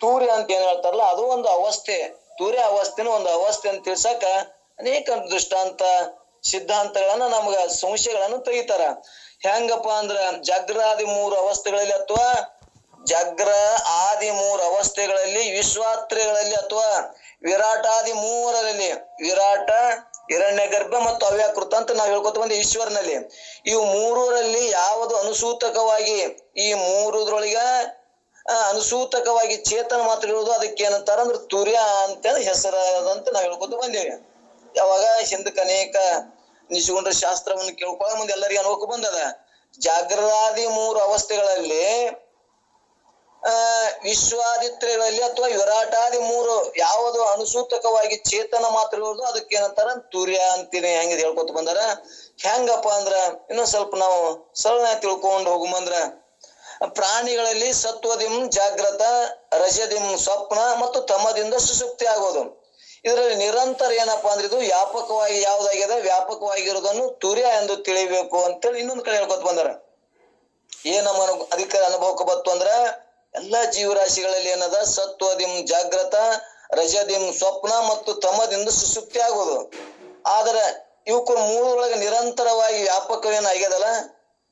ತೂರ್ಯ ಅಂತ ಏನ್ ಹೇಳ್ತಾರಲ್ಲ, ಅದು ಒಂದು ಅವಸ್ಥೆ. ತೂರ್ಯ ಅವಸ್ಥೆನ ಒಂದು ಅವಸ್ಥೆ ಅಂತ ತಿಳ್ಸಕ ಅನೇಕ ದೃಷ್ಟಾಂತ, ಸಿದ್ಧಾಂತಗಳನ್ನ ನಮ್ಗ ಸಂಶಯಗಳನ್ನು ತೆಗಿತಾರ. ಹೆಂಗಪ್ಪ ಅಂದ್ರ ಜಗ್ರಾದಿ ಮೂರು ಅವಸ್ಥೆಗಳಲ್ಲಿ ಅಥವಾ ಜಗ್ರ ಆದಿ ಮೂರು ಅವಸ್ಥೆಗಳಲ್ಲಿ, ವಿಶ್ವಾತ್ರೆಗಳಲ್ಲಿ ಅಥವಾ ವಿರಾಟಾದಿ ಮೂರರಲ್ಲಿ, ವಿರಾಟ ಹಿರಣ್ಯ ಗರ್ಭ ಮತ್ತು ಅವ್ಯಾಕೃತ ಅಂತ ನಾವು ಹೇಳ್ಕೊತ ಬಂದ ಈಶ್ವರನಲ್ಲಿ. ಇವು ಮೂರರಲ್ಲಿ ಯಾವುದು ಅನುಸೂತಕವಾಗಿ ಈ ಮೂರದ್ರೊಳಗ ಅನುಸೂತಕವಾಗಿ ಚೇತನ ಮಾತ್ರ ಇರೋದು ಅದಕ್ಕೆ ಏನಂತಾರ ಅಂದ್ರೆ ತುರ್ಯ ಅಂತೇಳಿ ಹೆಸರಾದಂತ ನಾವು ಹೇಳ್ಕೊತ ಬಂದೇವಿ. ಯಾವಾಗ ಹಿಂದಕ್ಕೆ ಅನೇಕ ನಿಜಗುಂಡ್ರ ಶಾಸ್ತ್ರವನ್ನು ಕೇಳ್ಕೊಳ್ಳೋ ಮುಂದೆ ಎಲ್ಲರಿಗೂ ಅನುಭವಕ್ಕೆ ಬಂದದ. ಜಾಗ್ರದಾದಿ ಮೂರು ಅವಸ್ಥೆಗಳಲ್ಲಿ, ಆ, ವಿಶ್ವಾದಿತ್ಯಗಳಲ್ಲಿ ಅಥವಾ ವಿರಾಟಾದಿ ಮೂರು ಯಾವುದು ಅನುಸೂತಕವಾಗಿ ಚೇತನ ಮಾತ್ರ ಇರೋದು ಅದಕ್ಕೆ ಏನಂತಾರ ತುರ್ಯ ಅಂತೀನಿ ಹೆಂಗಿದ್ ಹೇಳ್ಕೊತ ಬಂದಾರ. ಹೆಂಗಪ್ಪ ಅಂದ್ರ ಇನ್ನೊಂದ್ ಸ್ವಲ್ಪ ನಾವು ಸರಳ ತಿಳ್ಕೊಂಡು ಹೋಗುಮಂದ್ರ ಪ್ರಾಣಿಗಳಲ್ಲಿ ಸತ್ವದಿಂ ಜಾಗ್ರತ, ರಜದಿಂ ಸ್ವಪ್ನ ಮತ್ತು ತಮದಿಂದ ಸುಸುಪ್ತಿ ಆಗೋದು. ಇದರಲ್ಲಿ ನಿರಂತರ ಏನಪ್ಪಾ ಅಂದ್ರೆ ಇದು ವ್ಯಾಪಕವಾಗಿ ಯಾವ್ದಾಗಿದೆ? ವ್ಯಾಪಕವಾಗಿರೋದನ್ನು ತುರ್ಯ ಎಂದು ತಿಳಿಬೇಕು ಅಂತೇಳಿ ಇನ್ನೊಂದು ಕಡೆ ಹೇಳ್ಕೊತ ಬಂದಾರ. ಏನ್ ನಮ್ಮ ಅನು- ಅಧಿಕ ಅನುಭವಕ್ಕೆ ಬತ್ತು ಅಂದ್ರ ಎಲ್ಲಾ ಜೀವರಾಶಿಗಳಲ್ಲಿ ಏನದ? ಸತ್ವದಿಂ ಜಾಗ್ರತ, ರಜದಿಂ ಸ್ವಪ್ನ ಮತ್ತು ತಮದಿಂದ ಸುಸುಪ್ತಿ ಆಗೋದು. ಆದ್ರೆ ಇವಕ್ಕೂ ಮೂರೊಳಗೆ ನಿರಂತರವಾಗಿ ವ್ಯಾಪಕವೇನಾಗ್ಯದಲ್ಲ?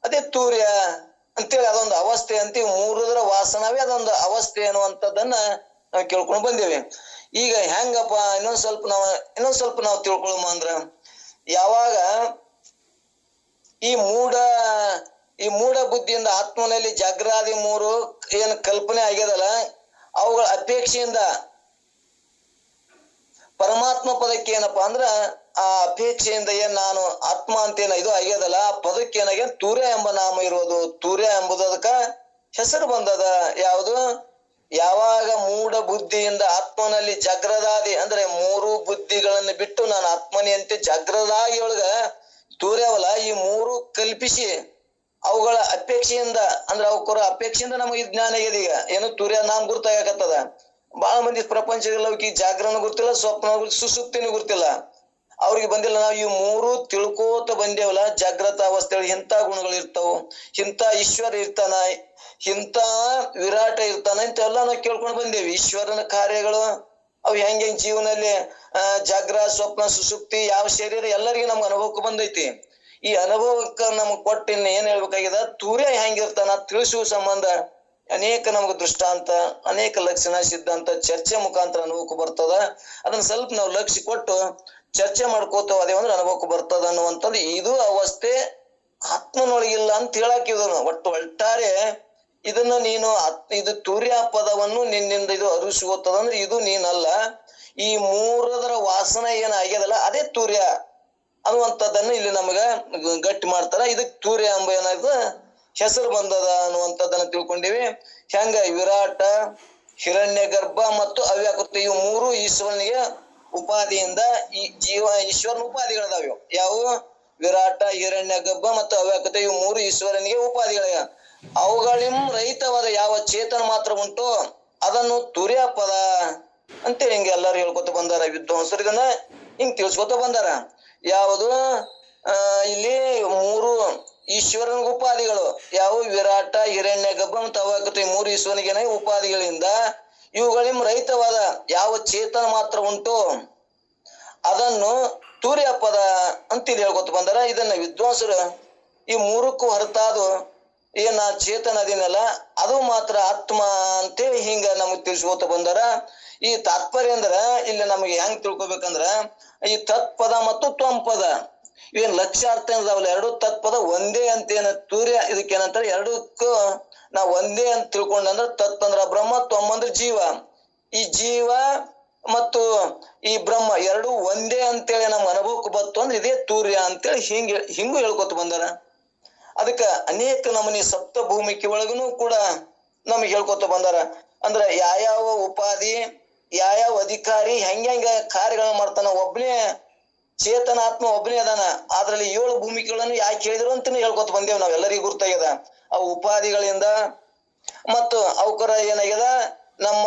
ಅದೇ ತೂರ್ಯ. ಅಂತೇಳಿ ಅದೊಂದು ಅವಸ್ಥೆ ಅಂತ ಮೂರುದ್ರ ವಾಸನವೇ ಅದೊಂದು ಅವಸ್ಥೆ ಅನ್ನುವಂಥದ್ದನ್ನ ನಾವು ಕೇಳ್ಕೊಂಡು ಬಂದೇವಿ. ಈಗ ಹೆಂಗಪ್ಪ, ಇನ್ನೊಂದ್ ಸ್ವಲ್ಪ ನಾವು, ಇನ್ನೊಂದ್ ಸ್ವಲ್ಪ ನಾವು ತಿಳ್ಕೊಳ್ಳೋಮ ಅಂದ್ರ, ಯಾವಾಗ ಈ ಮೂಢ ಈ ಮೂಢ ಬುದ್ಧಿಯಿಂದ ಆತ್ಮನಲ್ಲಿ ಜಾಗ್ರಾದಿ ಮೂರು ಏನ್ ಕಲ್ಪನೆ ಆಗ್ಯದಲ್ಲ, ಅವುಗಳ ಅಪೇಕ್ಷೆಯಿಂದ ಪರಮಾತ್ಮ ಪದಕ್ಕೆ ಏನಪ್ಪಾ ಅಂದ್ರ ಆ ಅಪೇಕ್ಷೆಯಿಂದ ಏನ್ ನಾನು ಆತ್ಮ ಅಂತೇನ ಇದು ಆಗ್ಯದಲ್ಲ ಆ ಪದಕ್ಕೆ ಏನಾಗ್ಯ ತೂರ್ಯ ಎಂಬ ನಾಮ ಇರೋದು. ತೂರ್ಯ ಎಂಬುದು ಅದಕ್ಕ ಹೆಸರು ಬಂದದ. ಯಾವುದು? ಯಾವಾಗ ಮೂಢ ಬುದ್ಧಿಯಿಂದ ಆತ್ಮನಲ್ಲಿ ಜಾಗ್ರದಾದಿ, ಅಂದ್ರೆ ಮೂರು ಬುದ್ಧಿಗಳನ್ನು ಬಿಟ್ಟು ನಾನು ಆತ್ಮನಿಯಂತೆ ಜಾಗ್ರದಾಗಿ ಒಳಗ ತೂರ್ಯವಲ್ಲ, ಈ ಮೂರು ಕಲ್ಪಿಸಿ ಅವುಗಳ ಅಪೇಕ್ಷೆಯಿಂದ, ಅಂದ್ರೆ ಅವಕ್ಕರ ಅಪೇಕ್ಷೆಯಿಂದ ನಮಗೆ ಜ್ಞಾನ ಆಗ್ಯದ ಈಗ. ಏನು ತೂರ್ಯ ನಾಮ ಗುರ್ತಾಗತ್ತದ ಬಹಳ ಮಂದಿ ಪ್ರಪಂಚದಲ್ಲಿ ಅವಕ್ಕೆ ಜಾಗರಣ ಗುರ್ತಿಲ್ಲ ಸ್ವಪ್ನ ಗುರ್ತಿ ಸುಸುಪ್ತಿನೂ ಗುರ್ತಿಲ್ಲ ಅವ್ರಿಗೆ ಬಂದಿಲ್ಲ. ನಾವು ಈ ಮೂರು ತಿಳ್ಕೋತ ಬಂದೇವಲ್ಲ, ಜಾಗ್ರತ ಅವಸ್ಥೆ ಇಂಥ ಗುಣಗಳು ಇರ್ತಾವ, ಇಂಥ ಈಶ್ವರ ಇರ್ತಾನ ಇಂತ ವಿರಾಟ ಇರ್ತಾನ ಇಂತೆಲ್ಲ ನಾವು ಕೇಳ್ಕೊಂಡು ಬಂದೇವಿ. ಈಶ್ವರನ ಕಾರ್ಯಗಳು ಅವು ಹೆಂಗ್ ಹೆಂಗ್ ಜೀವನದಲ್ಲಿ, ಆ, ಜಾಗ್ರ, ಸ್ವಪ್ನ ಸುಸುಪ್ತಿ ಯಾವ ಶರೀರ ಎಲ್ಲರಿಗೂ ನಮ್ಗೆ ಅನುಭವಕ್ಕೆ ಬಂದೈತಿ. ಈ ಅನುಭವಕ್ಕ ನಮಗ್ ಕೊಟ್ಟು ಇನ್ನ ಏನ್ ಹೇಳ್ಬೇಕಾಗ್ಯದ ತೂರ್ಯ ಹೆಂಗಿರ್ತಾನ ತಿಳಿಸುವ ಸಂಬಂಧ ಅನೇಕ ನಮ್ಗೆ ದೃಷ್ಟಾಂತ, ಅನೇಕ ಲಕ್ಷಣ, ಸಿದ್ಧಾಂತ, ಚರ್ಚೆ ಮುಖಾಂತರ ಅನುಭವಕ್ಕೆ ಬರ್ತದ. ಅದನ್ನ ಸ್ವಲ್ಪ ನಾವು ಲಕ್ಷ್ಯ ಕೊಟ್ಟು ಚರ್ಚೆ ಮಾಡ್ಕೋತ ಅದೇ ಅಂದ್ರೆ ಅನುಭವಕ್ಕೆ ಬರ್ತದ ಅನ್ನುವಂಥದ್ದು ಇದು ಅವಸ್ಥೆ ಆತ್ಮನೊಳಗಿಲ್ಲ ಅಂತ ಹೇಳಕ್ ಇದನ್ನು ಒಟ್ಟು ಒಟ್ಟಾರೆ ಇದನ್ನ ನೀನು ಇದು ತೂರ್ಯ ಪದವನ್ನು ನಿನ್ನಿಂದ ಇದು ಅರಿಸುತ್ತದೆ ಅಂದ್ರೆ ಇದು ನೀನಲ್ಲ. ಈ ಮೂರದರ ವಾಸನ ಏನ್ ಆಗ್ಯದಲ್ಲ ಅದೇ ತೂರ್ಯ ಅನ್ನುವಂಥದ್ದನ್ನ ಇಲ್ಲಿ ನಮಗ ಗಟ್ಟಿ ಮಾಡ್ತಾರ. ಇದಕ್ ತೂರ್ಯ ಎಂಬ ಏನಾಯ್ತು? ಹೆಸರು ಬಂದದ ಅನ್ನುವಂಥದ್ದನ್ನ ತಿಳ್ಕೊಂಡಿವಿ. ಹೆಂಗ ವಿರಾಟ ಹಿರಣ್ಯ ಗರ್ಭ ಮತ್ತು ಅವ್ಯಾಕೃತಿ, ಇವು ಮೂರು ಈಶ್ವರನಿಗೆ ಉಪಾಧಿಯಿಂದ ಈ ಜೀವ ಈಶ್ವರನ ಉಪಾಧಿಗಳದಾವ ಇವು ವಿರಾಟ, ಹಿರಣ್ಯ, ಗಬ್ಬ ಮತ್ತು ಅವ್ಯಾಕತೆ ಇವು ಮೂರು ಈಶ್ವರನಿಗೆ ಉಪಾಧಿಗಳಿವೆ ಅವುಗಳಿಂ ರಹಿತವಾದ ಯಾವ ಚೇತನ ಮಾತ್ರ ಉಂಟು, ಅದನ್ನು ತುರ್ಯ ಪದ ಅಂತೇಳಿ ಹಿಂಗೆ ಎಲ್ಲರೂ ಹೇಳ್ಕೊತ ಬಂದಾರ ವಿದ್ವಾಂಸರು ಇದನ್ನ ಹಿಂಗ್ ತಿಳ್ಸ್ಕೊತ ಬಂದಾರ. ಯಾವುದು? ಇಲ್ಲಿ ಮೂರು ಈಶ್ವರನ ಉಪಾಧಿಗಳು ಯಾವ? ವಿರಾಟ, ಹಿರಣ್ಯ, ಗಬ್ಬ ಮತ್ತು ಅವ್ಯಾಕತೆ ಮೂರು ಈಶ್ವರನಿಗೆ ಉಪಾಧಿಗಳಿಂದ ಇವುಗಳಿಂ ರಹಿತವಾದ ಯಾವ ಚೇತನ ಮಾತ್ರ ಉಂಟು? ಅದನ್ನು ತೂರ್ಯ ಪದ ಅಂತ ಇಲ್ಲಿ ಹೇಳ್ಕೊತ ಬಂದಾರ, ಇದನ್ನ ವಿದ್ವಾಂಸರು ಈ ಮೂರಕ್ಕೂ ಹೊರತಾದ ಏನ ಚೇತನ ಅದೇನಲ್ಲ, ಅದು ಮಾತ್ರ ಆತ್ಮ ಅಂತೇಳಿ ಹಿಂಗ ನಮಗ್ ತಿಳಿಸ್ಕೋತ ಬಂದಾರ. ಈ ತಾತ್ಪರ್ಯ ಅಂದ್ರ, ಇಲ್ಲಿ ನಮಗೆ ಹೆಂಗ್ ತಿಳ್ಕೊಬೇಕಂದ್ರ, ಈ ತತ್ಪದ ಮತ್ತು ತ್ವಂಪದ. ಇವೇನ್ ಲಕ್ಷ್ಯಾರ್ಥ ಇದಾವಲ್ಲ ಎರಡು ತತ್ಪದ ಒಂದೇ ಅಂತ ಏನ ತೂರ್ಯ ಇದಕ್ಕೇನಂತಾರೆ ಎರಡಕ್ಕೂ ನಾವ್ ಒಂದೇ ಅಂತ ತಿಳ್ಕೊಂಡಂದ್ರ ತತ್ ಅಂದ್ರ ಬ್ರಹ್ಮ ತ್ವಮ್ ಅಂದ್ರ ಜೀವ. ಈ ಜೀವ ಮತ್ತು ಈ ಬ್ರಹ್ಮ ಎರಡು ಒಂದೇ ಅಂತೇಳಿ ನಮ್ ಅನುಭವಕ್ಕೆ ಬತ್ತು ಅಂದ್ರೆ ಇದೇ ತೂರ್ಯ ಅಂತೇಳಿ ಹಿಂಗ್ ಹಿಂಗೂ ಹೇಳ್ಕೊತ ಬಂದಾರ. ಅದಕ್ಕ ಅನೇಕ ನಮನಿ ಸಪ್ತ ಭೂಮಿಕೆ ಒಳಗನು ಕೂಡ ನಮಗೆ ಹೇಳ್ಕೊತ ಬಂದಾರ. ಅಂದ್ರ ಯಾವ್ಯಾವ ಉಪಾಧಿ ಯಾವ್ಯಾವ ಅಧಿಕಾರಿ ಹೆಂಗ ಕಾರ್ಯಗಳನ್ನ ಮಾಡ್ತಾನ ಒಬ್ನೇ ಚೇತನಾತ್ಮ ಒಬ್ಬನೇ ಅದಾನ. ಅದ್ರಲ್ಲಿ ಏಳು ಭೂಮಿಕೆಗಳನ್ನು ಯಾಕೆ ಹೇಳಿದ್ರು ಅಂತಾನೆ ಹೇಳ್ಕೊತ ಬಂದೇವ್ ನಾವೆಲ್ಲರಿಗೂ ಗುರ್ತಾಗ್ಯದ. ಆ ಉಪಾಧಿಗಳಿಂದ ಮತ್ತು ಅವಕರ ಏನಾಗ್ಯದ? ನಮ್ಮ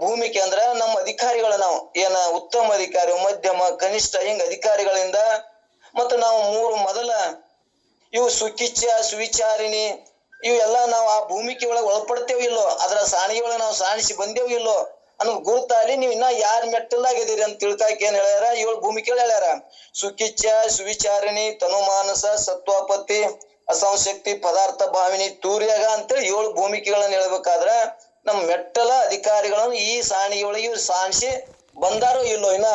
ಭೂಮಿಕೆ ಅಂದ್ರ ನಮ್ಮ ಅಧಿಕಾರಿಗಳ ನಾವು. ಏನ ಉತ್ತಮ ಅಧಿಕಾರಿ, ಮಧ್ಯಮ, ಕನಿಷ್ಠ ಹಿಂಗ ಅಧಿಕಾರಿಗಳಿಂದ ಮತ್ತು ನಾವು ಮೂರು ಮೊದಲ ಇವು ಸುಕಿಚ್ಚ ಸುವಿಚಾರಿಣಿ ಇವೆಲ್ಲ ನಾವು ಆ ಭೂಮಿಕೆ ಒಳಗೆ ಒಳಪಡ್ತೇವೆ ಇಲ್ಲೋ? ಅದರ ಸಾಣಿಗೆ ಒಳಗೆ ನಾವು ಸಾಣಿಸಿ ಬಂದೇವು ಇಲ್ಲೋ? ಅನ್ನೋದು ಗುರುತಾಲಿ ನೀವು ಇನ್ನ ಯಾರ ಮೆಟ್ಟಲ್ದಾಗ ಇದೀರಿ ಅಂತ ತಿಳ್ಕಾಕ ಏನ್ ಹೇಳ್ಯಾರ? ಏಳು ಭೂಮಿಕೆಗಳು ಹೇಳ್ಯಾರ. ಸುಖಿಚ್ಛ ಸುವಿಚಾರಣಿ, ತನುಮಾನಸ, ಸತ್ವಾಪತ್ತಿ, ಅಸಂಶಕ್ತಿ, ಪದಾರ್ಥ ಭಾವಿನಿ, ತೂರ್ಯಾಗ ಅಂತೇಳಿ ಏಳು ಭೂಮಿಕೆಗಳನ್ನ ಹೇಳ್ಬೇಕಾದ್ರ ನಮ್ ಮೆಟ್ಟಲ ಅಧಿಕಾರಿಗಳನ್ನು ಈ ಸಾಣಿಯೊಳಗೆ ಇವ್ರು ಸಾಣಿಸಿ ಬಂದಾರೋ ಇಲ್ಲೋ ಇನ್ನ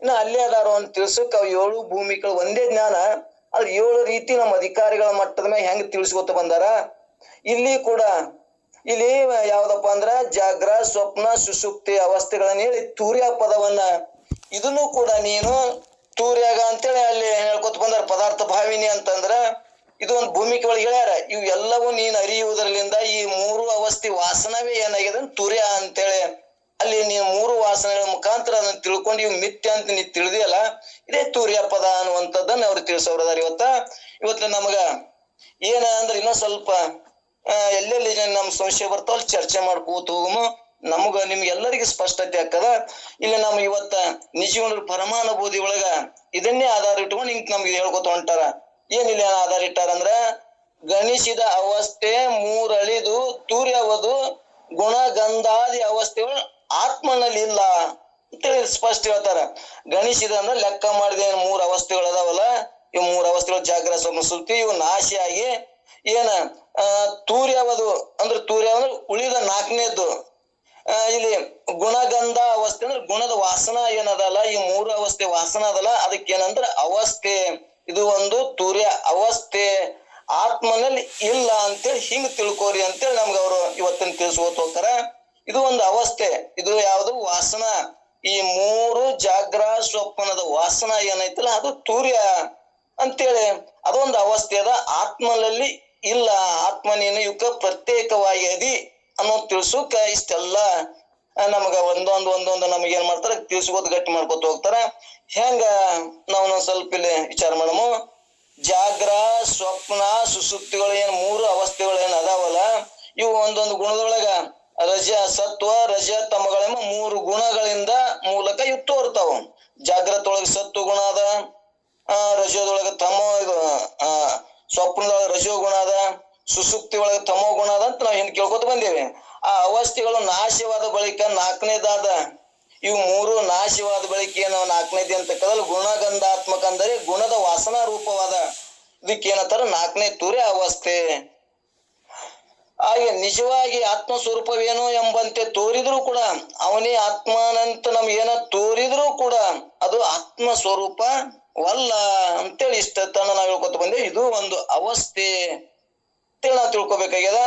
ಇನ್ನ ಅಲ್ಲೇ ಅದಾರೋ ಅಂತ ತಿಳ್ಸಕ್ ಅವ್ ಏಳು ಭೂಮಿಗಳು ಒಂದೇ ಜ್ಞಾನ ಅದ್ ಏಳು ರೀತಿ ನಮ್ಮ ಅಧಿಕಾರಿಗಳ ಮಟ್ಟದ ಮೇಲೆ ಹೆಂಗ್ ತಿಳಿಸ್ಕೊತ ಬಂದಾರ? ಇಲ್ಲಿ ಕೂಡ ಇಲ್ಲಿ ಯಾವ್ದಪ್ಪ ಅಂದ್ರ ಜಾಗ್ರ, ಸ್ವಪ್ನ ಸುಸುಪ್ತಿ ಅವಸ್ಥೆಗಳನ್ನ ಹೇಳಿ ತೂರ್ಯ ಪದವನ್ನ. ಇದನ್ನು ಕೂಡ ನೀನು ತೂರ್ಯಾಗ ಅಂತೇಳಿ ಅಲ್ಲಿ ಹೇಳ್ಕೊತ ಬಂದಾರ ಪದಾರ್ಥ ಭಾವಿನಿ ಅಂತಂದ್ರ ಇದು ಒಂದು ಭೂಮಿಕೆ ಒಳಗೆ ಹೇಳ್ಯಾರ. ಇವು ಎಲ್ಲವೂ ನೀನ್ ಅರಿಯುವುದರಿಂದ ಈ ಮೂರು ಅವಸ್ಥೆ ವಾಸನವೇ ಏನಾಗಿದೆ ತುರ್ಯ ಅಂತೇಳಿ. ಅಲ್ಲಿ ನೀನು ಮೂರು ವಾಸನೆಗಳ ಮುಖಾಂತರ ಅದನ್ನ ತಿಳ್ಕೊಂಡು ಇವ್ ಮಿಥ್ಯ ಅಂತ ನೀ ತಿಳಿದಿಯಲ್ಲ, ಇದೇ ತೂರ್ಯ ಪದ ಅನ್ನುವಂಥದ್ದನ್ನ ಅವ್ರು ತಿಳಿಸೋರದಾರ ಇವತ್ತ. ಇವತ್ತು ನಮಗ ಏನ ಅಂದ್ರೆ ಇನ್ನೊಂದ್ ಸ್ವಲ್ಪ ಎಲ್ಲೆಲ್ಲಿ ನಮ್ ಸಂಶಯ ಬರ್ತಾವ ಅಲ್ಲಿ ಚರ್ಚೆ ಮಾಡ್ಕೋತ ಹೋಗುಮ ನಮಗ ನಿಮ್ಗೆಲ್ಲರಿಗೂ ಸ್ಪಷ್ಟತೆ ಆಗ್ತದ. ಇಲ್ಲಿ ನಮ್ ಇವತ್ತ ನಿಜವನ್ ಪರಮಾನುಭೂತಿ ಒಳಗ ಇದನ್ನೇ ಆಧಾರ ಇಟ್ಕೊಂಡು ಹಿಂಗ್ ನಮ್ಗೆ ಹೇಳ್ಕೊತ ಹೊಂಟಾರ. ಏನಿಲ್ಲ ಆಧಾರ ಇಟ್ಟಾರ ಅಂದ್ರ, ಗಣಿಸಿದ ಅವಸ್ಥೆ ಮೂರಳಿದು ತೂರ್ಯವದು ಗುಣ ಗಂಧಾದಿ ಅವಸ್ಥೆಗಳು ಆತ್ಮನಲ್ಲಿ ಇಲ್ಲ ಅಂತೇಳಿ ಸ್ಪಷ್ಟ ಹೇಳ್ತಾರ. ಗಣಿಸಿದ ಅಂದ್ರ ಲೆಕ್ಕ ಮಾಡಿದ ಮೂರು ಅವಸ್ಥೆಗಳು ಅದಾವಲ್ಲ ಇವ್ ಮೂರ್ ಅವಸ್ಥೆಗಳು ಜಾಗ್ರ ಸುಪ್ತಿ ಇವು ನಾಶಿಯಾಗಿ ಏನ ತೂರ್ಯವದು ಅಂದ್ರೆ ತೂರ್ಯ ಅಂದ್ರೆ ಉಳಿದ ನಾಲ್ಕನೇದ್ದು ಇಲ್ಲಿ ಗುಣಗಂಧ ಅವಸ್ಥೆ ಅಂದ್ರೆ ಗುಣದ ವಾಸನ ಏನದಲ್ಲ, ಈ ಮೂರು ಅವಸ್ಥೆ ವಾಸನ ಅದಲ್ಲ ಅದಕ್ಕೆ ಏನಂದ್ರೆ ಅವಸ್ಥೆ. ಇದು ಒಂದು ತೂರ್ಯ ಅವಸ್ಥೆ. ಆತ್ಮನಲ್ಲಿ ಇಲ್ಲ ಅಂತೇಳಿ ಹಿಂಗ್ ತಿಳ್ಕೋರಿ ಅಂತೇಳಿ ನಮ್ಗೆ ಅವರು ಇವತ್ತಿನ ತಿಳಿಸ್ಕೋತ ಹೋಗ್ತಾರ. ಇದು ಒಂದು ಅವಸ್ಥೆ. ಇದು ಯಾವುದು? ವಾಸನ. ಈ ಮೂರು ಜಾಗ್ರ ಸ್ವಪ್ನದ ವಾಸನ ಏನೈತಲ್ಲ, ಅದು ತೂರ್ಯ ಅಂತೇಳಿ. ಅದೊಂದು ಅವಸ್ಥೆ ಅದ. ಆತ್ಮನಲ್ಲಿ ಇಲ್ಲ, ಆತ್ಮ ನೀನು ಇವಕ್ಕ ಪ್ರತ್ಯೇಕವಾಗಿ ಅದಿ ಅನ್ನೋ ತಿಳ್ಸುಕ ಇಷ್ಟೆಲ್ಲ ನಮಗ ಒಂದೊಂದು ಒಂದೊಂದು ನಮಗ ಏನ್ ಮಾಡ್ತಾರ ತಿಳ್ಸ್ಕೊತ ಗಟ್ಟಿ ಮಾಡ್ಕೊತ ಹೋಗ್ತಾರ. ಹೆಂಗ ನಾವು ಸ್ವಲ್ಪ ಇಲ್ಲಿ ವಿಚಾರ ಮಾಡಮು. ಜಾಗ್ರ, ಸ್ವಪ್ನ ಸುಸುಪ್ತಿಗಳು ಏನ್ ಮೂರು ಅವಸ್ಥೆಗಳು ಏನ್ ಅದಾವಲ್ಲ, ಇವು ಒಂದೊಂದು ಗುಣದೊಳಗ ರಜ, ಸತ್ವ, ರಜ, ತಮಗಳೆಂಬ ಮೂರು ಗುಣಗಳಿಂದ ಮೂಲಕ ಇವು ತೋರ್ತಾವ. ಜಾಗ್ರತ ಒಳಗ ಸತ್ವ ಗುಣ ಅದ, ಆ, ರಜದೊಳಗ ತಮ ಇದು, ಆ ಸ್ವಪ್ನದೊಳಗ ರಜೋ ಗುಣ ಅದ ಸುಸುಕ್ತಿ ಒಳಗ ತಮೋ ಗುಣ ಅದ ಅಂತ ನಾವು ಹಿಂದ್ ಕೇಳ್ಕೊತ ಬಂದೇವೆ. ಆ ಅವಸ್ಥೆಗಳು ನಾಶವಾದ ಬಳಿಕ ನಾಲ್ಕನೇದಾದ, ಇವು ಮೂರು ನಾಶವಾದ ಬಳಿಕ ಏನು ನಾಲ್ಕನೇದಿ ಅಂತ ಕದಲ್ ಗುಣಗಂಧಾತ್ಮಕ ಅಂದರೆ ಗುಣದ ವಾಸನಾ ರೂಪವಾದ. ಇದಕ್ಕೆ ಇದಕ್ಕೇನಂತಾರ? ನಾಲ್ಕನೇ ತೂರಿ ಅವಸ್ಥೆ. ಹಾಗೆ ನಿಜವಾಗಿ ಆತ್ಮ ಸ್ವರೂಪವೇನು ಎಂಬಂತೆ ತೋರಿದ್ರು ಕೂಡ, ಅವನೇ ಆತ್ಮನಂತ ನಮ್ಗೆ ಏನ ತೋರಿದ್ರು ಕೂಡ ಅದು ಆತ್ಮ ಸ್ವರೂಪ ವಲ್ಲ ಅಂತೇಳಿ ಇಷ್ಟ ತನ ನಾವು ಹೇಳ್ಕೊತ ಬಂದೆ. ಇದು ಒಂದು ಅವಸ್ಥೆ ಅಂತೇಳಿ ನಾವು ತಿಳ್ಕೊಬೇಕಾಗ್ಯದ.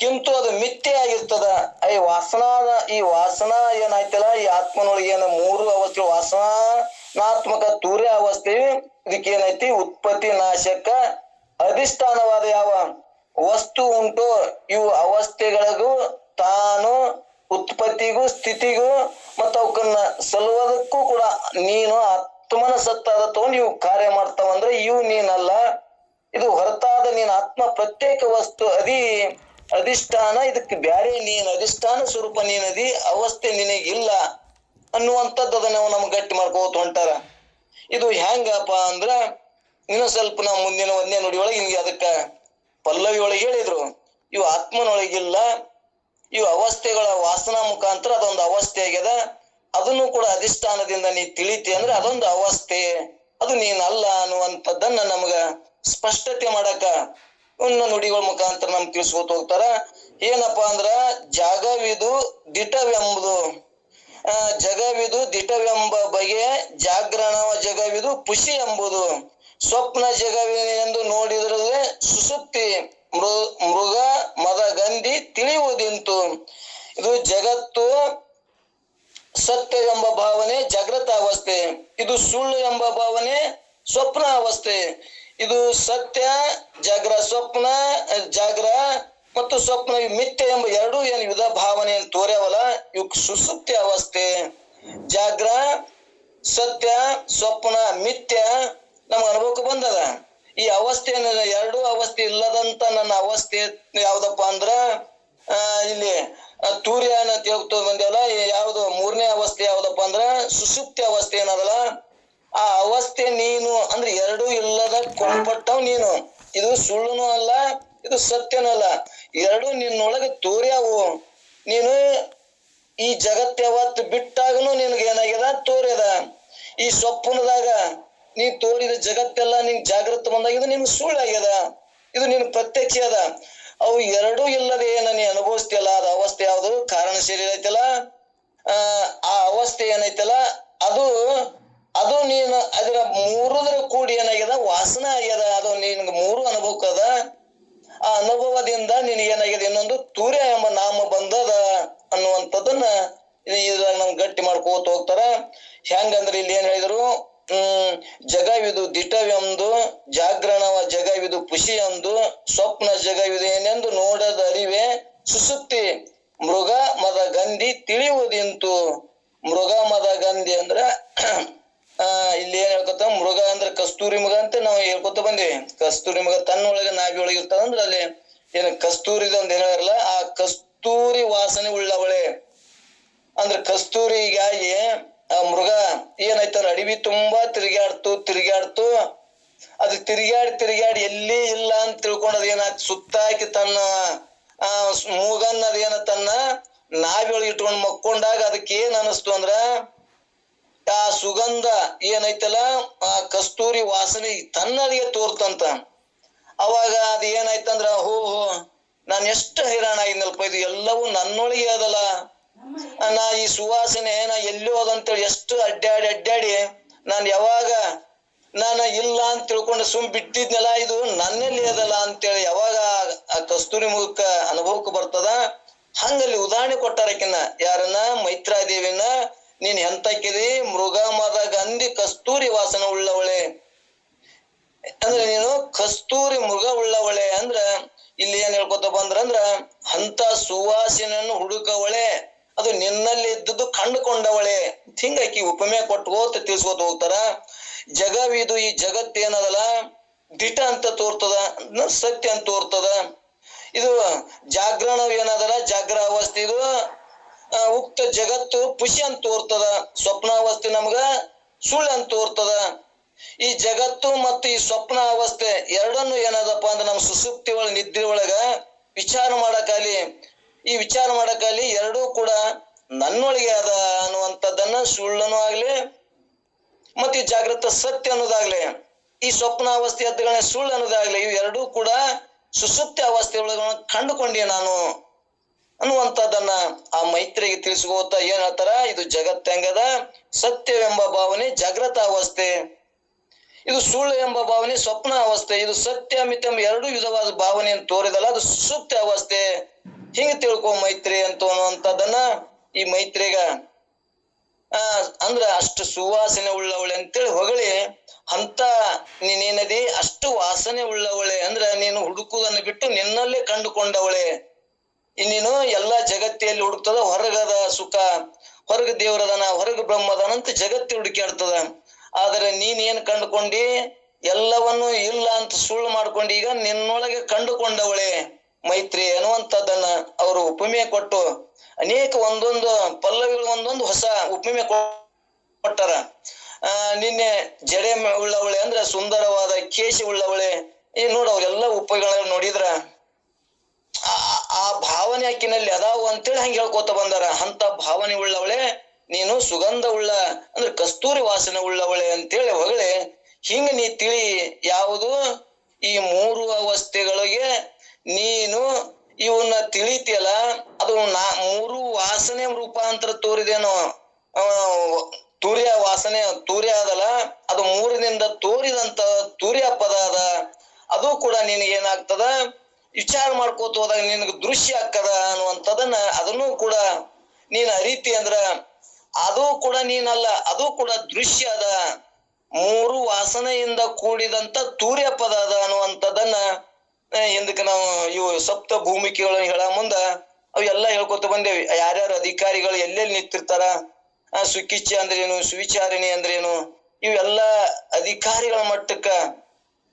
ಕಿಂತು ಅದು ಮಿಥ್ಯೆ ಆಗಿರ್ತದ. ಈ ವಾಸನಾದ ಈ ವಾಸನಾ ಏನಾಯ್ತಲ್ಲ, ಈ ಆತ್ಮನೊಳಗೆ ಏನ ಮೂರು ಅವಸ್ಥೆ, ವಾಸನಾತ್ಮಕ ತೂರ್ಯ ಅವಸ್ಥೆ, ಇದಕ್ಕೆ ಏನೈತಿ ಉತ್ಪತ್ತಿ, ನಾಶಕ, ಅಧಿಷ್ಠಾನವಾದ ಯಾವ ವಸ್ತು ಉಂಟು. ಇವು ಅವಸ್ಥೆಗಳಿಗೂ, ತಾನು ಉತ್ಪತ್ತಿಗೂ, ಸ್ಥಿತಿಗೂ ಮತ್ತು ಅವಕ್ಕನ್ನ ಸಲುವುದಕ್ಕೂ ಕೂಡ ನೀನು ಆತ್ಮನ ಸತ್ತಾದ ತಗೊಂಡು ಇವು ಕಾರ್ಯ ಮಾಡ್ತಾವಂದ್ರೆ ಇವು ನೀನಲ್ಲ. ಇದು ಹೊರತಾದ ನೀನ್ ಆತ್ಮ ಪ್ರತ್ಯೇಕ ವಸ್ತು ಅದಿ ಅಧಿಷ್ಠಾನ, ಇದಕ್ಕೆ ಬ್ಯಾರೆ ನೀನ್ ಅಧಿಷ್ಠಾನ ಸ್ವರೂಪ ನೀನದಿ ಅವಸ್ಥೆ ನಿನಗಿಲ್ಲ ಅನ್ನುವಂಥದ್ದು ಅದನ್ನ ನಮ್ಗೆ ಗಟ್ಟಿ ಮಾಡ್ಕೋತ ಹೊಂಟಾರ. ಇದು ಹೆಂಗಪ್ಪ ಅಂದ್ರ ಇನ್ನು ಸ್ವಲ್ಪ ನಾವು ಮುಂದಿನ ಒಂದೇ ನುಡಿಯೊಳಗೆ ಹಿಂಗೆ ಅದಕ್ಕ ಪಲ್ಲವಿ ಒಳಗೆ ಹೇಳಿದ್ರು. ಇವು ಆತ್ಮನೊಳಗಿಲ್ಲ, ಇವು ಅವಸ್ಥೆಗಳ ವಾಸನಾ ಮುಖಾಂತರ ಅದೊಂದು ಅವಸ್ಥೆ ಆಗ್ಯದ ಅದನ್ನು ಕೂಡ ಅಧಿಷ್ಠಾನದಿಂದ ನೀ ತಿಳಿತಿ ಅಂದ್ರೆ ಅದೊಂದು ಅವಸ್ಥೆ. ಅದು ನೀನಲ್ಲ ಅನ್ನುವಂಥದ್ದನ್ನ ನಮಗ ಸ್ಪಷ್ಟತೆ ಮಾಡಕ ಉನ್ನ ನುಡಿಗಳ ಮುಖಾಂತರ ನಮ್ಗೆ ತಿಳಿಸ್ಕೊತ ಹೋಗ್ತಾರ. ಏನಪ್ಪಾ ಅಂದ್ರ ಜಾಗವಿದು ದಿಟವೆಂಬುದು ಆ, ಜಗವಿದು ದಿಟವೆಂಬ ಬಗೆ ಜಾಗರಣ ಜಗವಿದು ಪುಷಿ ಎಂಬುದು. ಸ್ವಪ್ನ ಜಗವೆಂದು ನೋಡಿದ್ರೆ ಸುಸುಪ್ತಿ ಮೃ ಮೃಗ ಮದ ಗಂಧಿ ತಿಳಿಯುವುದಿಂತು. ಇದು ಜಗತ್ತು ಸತ್ಯ ಎಂಬ ಭಾವನೆ ಜಾಗೃತ ಅವಸ್ಥೆ. ಇದು ಸುಳ್ಳು ಎಂಬ ಭಾವನೆ ಸ್ವಪ್ನ ಅವಸ್ಥೆ. ಇದು ಸತ್ಯ, ಜಾಗ್ರ ಸ್ವಪ್ನ, ಜಾಗ್ರ ಮತ್ತು ಸ್ವಪ್ನ ಮಿಥ್ಯ ಎಂಬ ಎರಡು ಏನು ವಿಧ ಭಾವನೆ ತೋರ್ಯಾವಲ್ಲ, ಇವು ಸುಸುಪ್ತಿ ಅವಸ್ಥೆ. ಜಾಗ್ರ, ಸತ್ಯ, ಸ್ವಪ್ನ, ಮಿಥ್ಯ ನಮ್ಗೆ ಅನುಭವಕ್ಕೆ ಬಂದದ. ಈ ಅವಸ್ಥೆ ಎರಡು ಅವಸ್ಥೆ ಇಲ್ಲದಂತ ನನ್ನ ಅವಸ್ಥೆ ಯಾವ್ದಪ್ಪ ಅಂದ್ರ ಆ, ಇಲ್ಲಿ ತೂರ್ಯ ತೂರ್ಯನ ತಿಳ್ಕೊತ ಬಂದೇವಲ್ಲ ಯಾವ್ದು ಮೂರನೇ ಅವಸ್ಥೆ ಯಾವ್ದಪ್ಪ ಅಂದ್ರ ಸುಸುಪ್ತಿ ಅವಸ್ಥೆ ಏನದಲ್ಲ? ಆ ಅವಸ್ಥೆ ನೀನು ಅಂದ್ರೆ ಎರಡು ಇಲ್ಲದ ಕೊಂಪಟ್ಟವ್ ನೀನು. ಇದು ಸುಳ್ಳುನು ಅಲ್ಲ ಇದು ಸತ್ಯನೂ ಅಲ್ಲ. ಎರಡು ನಿನ್ನೊಳಗೆ ತೋರ್ಯಾವು. ನೀನು ಈ ಜಗತ್ ಯಾವತ್ತು ಬಿಟ್ಟಾಗನು ನಿನಗೆ ಏನಾಗ್ಯದ? ತೋರ್ಯದ. ಈ ಸೊಪ್ಪನದಾಗ ನೀ ತೋರಿದ ಜಗತ್ತೆಲ್ಲ ನಿನ್ ಜಾಗೃತ ಬಂದಾಗ ಇದು ನಿನ್ ಸುಳ್ಳಾಗ್ಯದ. ಇದು ನಿನ್ ಪ್ರತ್ಯಕ್ಷ ಅದ. ಅವು ಎರಡೂ ಇಲ್ಲದೆ ನನಗೆ ಅನುಭವಿಸ್ತಿಯಲ್ಲ? ಅದ ಅವಸ್ಥೆ ಯಾವುದು? ಕಾರಣ ಶರೀರ ಐತಲ್ಲ ಆ ಅವಸ್ಥೆ ಏನೈತಲ್ಲ? ಅದು ಅದು ನೀನು ಅದರ ಮೂರದ್ರ ಕೂಡಿ ಏನಾಗ್ಯದ? ವಾಸನೆ ಆಗ್ಯದ. ಅದು ನಿನ್ಗೆ ಮೂರು ಅನುಭವಕ್ಕದ ಆ ಅನುಭವದಿಂದ ನಿನಗೇನಾಗಿದೆ ಇನ್ನೊಂದು ತೂರ್ಯ ಎಂಬ ನಾಮ ಬಂದದ ಅನ್ನುವಂಥದ್ದನ್ನ ಇದು ಇದ್ರಾಗ ನಮ್ಗೆ ಗಟ್ಟಿ ಮಾಡ್ಕೋತ ಹೋಗ್ತಾರ. ಹೆಂಗಂದ್ರೆ ಇಲ್ಲಿ ಏನ್ ಹೇಳಿದ್ರು? ಹ್ಮ್, ಜಗವಿದು ದಿಟವೆಂದು ಜಾಗ್ರಣವ ಜಗವಿದು ಪುಷಿಯಂದು, ಸ್ವಪ್ನ ಜಗವಿದು ಏನೆಂದು ನೋಡದ ಅರಿವೆ ಸುಸುಪ್ತಿ. ಮೃಗ, ಮದ, ಗಂಧಿ ತಿಳಿಯುವುದಿಂತು. ಮೃಗ, ಮದ, ಗಂಧಿ ಅಂದ್ರ, ಆ, ಇಲ್ಲಿ ಏನ್ ಹೇಳ್ಕೊತ, ಮೃಗ ಅಂದ್ರೆ ಕಸ್ತೂರಿ ಮೃಗ ಅಂತ ನಾವು ಹೇಳ್ಕೊತ ಬಂದಿವಿ. ಕಸ್ತೂರಿ ಮೃಗ ತನ್ನೊಳಗೆ ನಾಭಿ ಒಳಗೆ ಇರ್ತದಂದ್ರ ಅಲ್ಲಿ ಏನ್ ಕಸ್ತೂರಿದ ಒಂದ್ ಏನಾರಲ್ಲ ಆ ಕಸ್ತೂರಿ ವಾಸನೆ ಉಳ್ಳವಳೆ. ಅಂದ್ರೆ ಕಸ್ತೂರಿಗಾಗಿ ಆ ಮೃಗ ಏನಾಯ್ತಾರ ಅಡವಿ ತುಂಬಾ ತಿರುಗಾಡ್ತು ತಿರುಗಾಡ್ತು ಅದು ತಿರುಗಾಡಿ ತಿರುಗಾಡಿ ಎಲ್ಲಿ ಇಲ್ಲ ಅಂತ ತಿಳ್ಕೊಂಡದ್ ಏನಾಯ್ತು? ಸುತ್ತಾಕಿ ತನ್ನ, ಆ, ಮೂಗನ್ನ ಅದೇನ ತನ್ನ ನಾವಿಯೊಳಗೆ ಇಟ್ಕೊಂಡ್ ಮಕ್ಕೊಂಡಾಗ ಅದಕ್ಕೆ ಏನ್ ಅನಸ್ತು ಅಂದ್ರ, ಆ ಸುಗಂಧ ಏನೈತಲ್ಲ ಆ ಕಸ್ತೂರಿ ವಾಸನೆ ತನ್ನದಿಗೆ ತೋರ್ತಂತ. ಅವಾಗ ಅದು ಏನಾಯ್ತಂದ್ರ, ಹೋ ಹೋ ನಾನ್ ಎಷ್ಟು ಹೈರಾಣ ಆಗಿದ್ನಲ್ಪ ಇದು ಎಲ್ಲವೂ ನನ್ನೊಳಗೆ ಅದಲ್ಲ. ನಾ ಈ ಸುವಾಸನೆ ನಾ ಎಲ್ಲಿ ಹೋದಂತೇಳಿ ಎಷ್ಟು ಅಡ್ಡಾಡಿ ಅಡ್ಡಾಡಿ, ನಾನು ಯಾವಾಗ ನಾನು ಇಲ್ಲ ಅಂತ ತಿಳ್ಕೊಂಡು ಸುಮ್ ಬಿಟ್ಟಿದ್ನಲ್ಲ, ಇದು ನನ್ನಲ್ಲಿ ಅದಲ್ಲ ಅಂತೇಳಿ ಯಾವಾಗ ಆ- ಕಸ್ತೂರಿ ಮುಖಕ್ಕ ಅನುಭವಕ್ಕೆ ಬರ್ತದ? ಹಂಗಲ್ಲಿ ಉದಾಹರಣೆ ಕೊಟ್ಟಾರಕಿನ್ನ ಯಾರನ್ನ? ಮೈತ್ರಾದೇವಿನ ನೀನ್ ಎಂತಕ್ಕಿದಿ ಮೃಗ ಮದ ಗಂಧಿ ಕಸ್ತೂರಿ ವಾಸನೆ ಉಳ್ಳವಳೆ. ಅಂದ್ರೆ ನೀನು ಕಸ್ತೂರಿ ಮೃಗ ಉಳ್ಳವಳೆ. ಅಂದ್ರ ಇಲ್ಲಿ ಏನ್ ಹೇಳ್ಕೊತ ಬಂದ್ರಂದ್ರ ಅಂತ ಸುವಾಸನೆಯನ್ನು ಹುಡುಕವಳೆ. ಅದು ನಿನ್ನಲ್ಲಿ ಇದ್ದದ್ದು ಕಂಡುಕೊಂಡವಳೆ. ಹಿಂಗಾಕಿ ಉಪಮೆ ಕೊಟ್ಕೋತ ತಿಳಿಸ್ಕೋತ ಹೋಗ್ತಾರ? ಜಗವಿದು ಈ ಜಗತ್ ಏನದಲ್ಲ? ದಿಟ ಅಂತ ತೋರ್ತದ ಸತ್ಯ ಅಂತ ತೋರ್ತದ. ಇದು ಜಾಗರಣ ಏನದಲ್ಲ? ಜಾಗ್ರ ಅವಸ್ಥೆ ಇದು ಉಕ್ತ ಜಗತ್ತು ಪುಷಿ ಅಂತ ತೋರ್ತದ. ಸ್ವಪ್ನಾವಸ್ಥೆ ನಮ್ಗ ಸುಳ್ಳು ಅಂತ ತೋರ್ತದ. ಈ ಜಗತ್ತು ಮತ್ತು ಈ ಸ್ವಪ್ನ ಅವಸ್ಥೆ ಎರಡನ್ನು ಏನದಪ್ಪ ಅಂದ್ರೆ ನಮ್ಮ ಸುಸುಪ್ತಿ ಒಳಗ ನಿದ್ರೆ ಒಳಗ ವಿಚಾರ ಮಾಡಕಾಲಿ ಈ ವಿಚಾರ ಮಾಡಕಾಲಿ ಎರಡೂ ಕೂಡ ನನ್ನೊಳಗೆ ಅದ ಅನ್ನುವಂಥದ್ದನ್ನ ಸುಳ್ಳನು ಆಗ್ಲಿ, ಮತ್ತೆ ಜಾಗೃತ ಸತ್ಯ ಅನ್ನೋದಾಗ್ಲಿ, ಈ ಸ್ವಪ್ನ ಅವಸ್ಥೆ ಹತ್ತಗಳನ್ನ ಸುಳ್ಳು ಅನ್ನೋದಾಗ್ಲಿ, ಇವು ಎರಡೂ ಕೂಡ ಸುಸುಪ್ತಿ ಅವಸ್ಥೆ ಒಳಗ ಕಂಡುಕೊಂಡೆ ನಾನು ಅನ್ನುವಂಥದ್ದನ್ನ ಆ ಮೈತ್ರಿಗೆ ತಿಳಿಸ್ಕೋತ ಏನ್ ಹೇಳ್ತಾರ, ಇದು ಜಗತ್ತೆಂಗದ ಸತ್ಯವೆಂಬ ಭಾವನೆ ಜಾಗೃತ ಅವಸ್ಥೆ. ಇದು ಸುಳ್ಳು ಎಂಬ ಭಾವನೆ ಸ್ವಪ್ನ ಅವಸ್ಥೆ, ಇದು ಸತ್ಯ ಮಿತ್ಯ ಎರಡು ವಿಧವಾದ ಭಾವನೆಯನ್ನು ತೋರಿದಲ್ಲ, ಅದು ಸುಪ್ತ ಅವಸ್ಥೆ. ಹಿಂಗೆ ತಿಳ್ಕೊ ಮೈತ್ರಿ ಅಂತ ಅನ್ನುವಂಥದ್ದನ್ನ ಈ ಮೈತ್ರಿಗ ಅಂದ್ರ ಅಷ್ಟು ಸುವಾಸನೆ ಉಳ್ಳವಳೆ ಅಂತೇಳಿ ಹೊಗಳಿ, ಅಂತ ನೀನೇನದಿ? ಅಷ್ಟು ವಾಸನೆ ಉಳ್ಳವಳೆ, ಅಂದ್ರೆ ನೀನು ಹುಡುಕುವುದನ್ನು ಬಿಟ್ಟು ನಿನ್ನಲ್ಲೇ ಕಂಡುಕೊಂಡವಳೆ. ಇನ್ನೇನು ನೀನು ಎಲ್ಲಾ ಜಗತ್ತಿಯಲ್ಲಿ ಹುಡುಕ್ತದ ಹೊರಗದ ಸುಖ, ಹೊರಗ ದೇವರದನ, ಹೊರಗ ಬ್ರಹ್ಮದನ ಅಂತ ಜಗತ್ತಿ ಹುಡುಕ್ಯಾಡ್ತದ. ಆದ್ರೆ ನೀನ್ ಏನ್ ಕಂಡುಕೊಂಡಿ? ಎಲ್ಲವನ್ನು ಇಲ್ಲ ಅಂತ ಸುಳ್ಳು ಮಾಡ್ಕೊಂಡು ಈಗ ನಿನ್ನೊಳಗೆ ಕಂಡುಕೊಂಡವಳೆ ಮೈತ್ರಿ ಅನ್ನುವಂಥದ್ದನ್ನ ಅವರು ಉಪಮೆ ಕೊಟ್ಟು ಅನೇಕ ಒಂದೊಂದು ಪಲ್ಲವಿಗಳು ಒಂದೊಂದು ಹೊಸ ಉಪಮೆ ಕೊಟ್ಟರ. ಆ, ನಿನ್ನೆ ಜಡೆ ಉಳ್ಳವಳೆ ಅಂದ್ರೆ ಸುಂದರವಾದ ಕೇಶ ಉಳ್ಳವಳೆ. ಈ ನೋಡ ಅವ್ರೆಲ್ಲ ಉಪಗಳ ನೋಡಿದ್ರ? ಆ ಆ ಭಾವನೆ ಆಕಿನಲ್ಲಿ ಅದಾವು ಅಂತೇಳಿ ಹಂಗೆ ಹೇಳ್ಕೊತ ಬಂದಾರ. ಅಂತ ಭಾವನೆ ಉಳ್ಳವಳೆ ನೀನು ಸುಗಂಧ ಉಳ್ಳ ಅಂದ್ರೆ ಕಸ್ತೂರಿ ವಾಸನೆ ಉಳ್ಳವಳೆ ಅಂತೇಳಿ ಹೊಗಳೆ, ಹಿಂಗ ನೀ ತಿಳಿ ಯಾವುದು? ಈ ಮೂರು ಅವಸ್ಥೆಗಳಿಗೆ ನೀನು ಇವನ್ನ ತಿಳಿತಿಯಲ್ಲ, ಅದು ನಾ, ಮೂರು ವಾಸನೆ ರೂಪಾಂತರ ತೋರಿದೇನೋ ತೂರ್ಯ ವಾಸನೆ, ತೂರ್ಯ ಅದಲ್ಲ, ಅದು ಮೂರಿನಿಂದ ತೋರಿದಂತ ತೂರ್ಯ ಪದ ಅದ, ಅದು ಕೂಡ ನಿನಗೇನಾಗ್ತದ ವಿಚಾರ ಮಾಡ್ಕೋತ ಹೋದಾಗ ನಿನಗೆ ದೃಶ್ಯ ಆಗ್ತದ ಅನ್ನುವಂಥದನ್ನ ಅದನ್ನು ಕೂಡ ನೀನ್ ಅರಿತಿ ಅಂದ್ರ ಅದು ಕೂಡ ನೀನಲ್ಲ, ಅದು ಕೂಡ ದೃಶ್ಯ ಅದ. ಮೂರು ವಾಸನೆಯಿಂದ ಕೂಡಿದಂತ ತೂರ್ಯ ಪದ ಅದ ಅನ್ನುವಂಥದ್ದನ್ನ ಹಿಂದಕ್ಕೆ ನಾವು ಇವು ಸಪ್ತ ಭೂಮಿಕೆಗಳನ್ನ ಹೇಳ ಮುಂದ ಅವೆಲ್ಲ ಹೇಳ್ಕೊತ ಬಂದೇವಿ. ಯಾರ್ಯಾರು ಅಧಿಕಾರಿಗಳು ಎಲ್ಲೆಲ್ಲಿ ನಿಂತಿರ್ತಾರ? ಸುಕಿಚ್ಚ ಅಂದ್ರೇನು, ಸುವಿಚಾರಣೆ ಅಂದ್ರೇನು? ಇವೆಲ್ಲ ಅಧಿಕಾರಿಗಳ ಮಟ್ಟಕ್ಕ,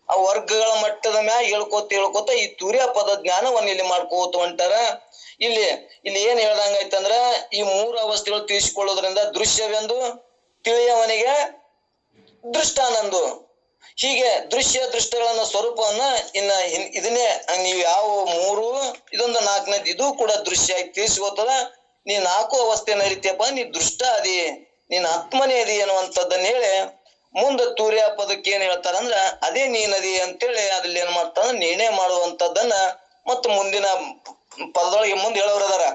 ಆ ವರ್ಗಗಳ ಮಟ್ಟದ ಮ್ಯಾಗ ಹೇಳ್ಕೊತ ಹೇಳ್ಕೊತ ಈ ತೂರ್ಯ ಪದ ಜ್ಞಾನವನ್ನ ಇಲ್ಲಿ ಮಾಡ್ಕೋತ ಹೊಂಟಾರ. ಇಲ್ಲಿ ಇಲ್ಲಿ ಏನ್ ಹೇಳ್ದಂಗಾಯ್ತಂದ್ರ ಈ ಮೂರು ಅವಸ್ಥೆಗಳು ತಿಳಿಸಿಕೊಳ್ಳೋದ್ರಿಂದ ದೃಶ್ಯವೆಂದು ತಿಳಿಯವನಿಗೆ ದೃಷ್ಟಾನಂದು. ಹೀಗೆ ದೃಶ್ಯ ದೃಷ್ಟಗಳನ್ನ ಸ್ವರೂಪವನ್ನ ಇನ್ನ ಇದನ್ನೇ, ನೀವು ಯಾವ ಮೂರು, ಇದೊಂದು ನಾಲ್ಕನೇದು, ಇದು ಕೂಡ ದೃಶ್ಯ ಆಗಿ ತಿಳಿಸ್ಕೋತದ ನೀ ನಾಲ್ಕು ಅವಸ್ಥೆ ನರಿತೀಯಪ್ಪ ನೀ ದೃಷ್ಟ ಅದಿ, ನೀನ್ ಆತ್ಮನೇ ಅದಿ ಅನ್ನುವಂಥದ್ದನ್ನ ಹೇಳಿ ಮುಂದೆ ತೂರ್ಯ ಪದಕ್ಕೆ ಏನ್ ಹೇಳ್ತಾರ ಅಂದ್ರ ಅದೇ ನೀನದಿ ಅಂತೇಳಿ ಅದ್ರಲ್ಲಿ ಏನ್ ಮಾಡ್ತಾರ ನಿರ್ಣಯ ಮಾಡುವಂತದ್ದನ್ನ ಮತ್ತು ಮುಂದಿನ ಪದದೊಳಗೆ ಮುಂದೆ ಹೇಳೋರು ಅದಾರ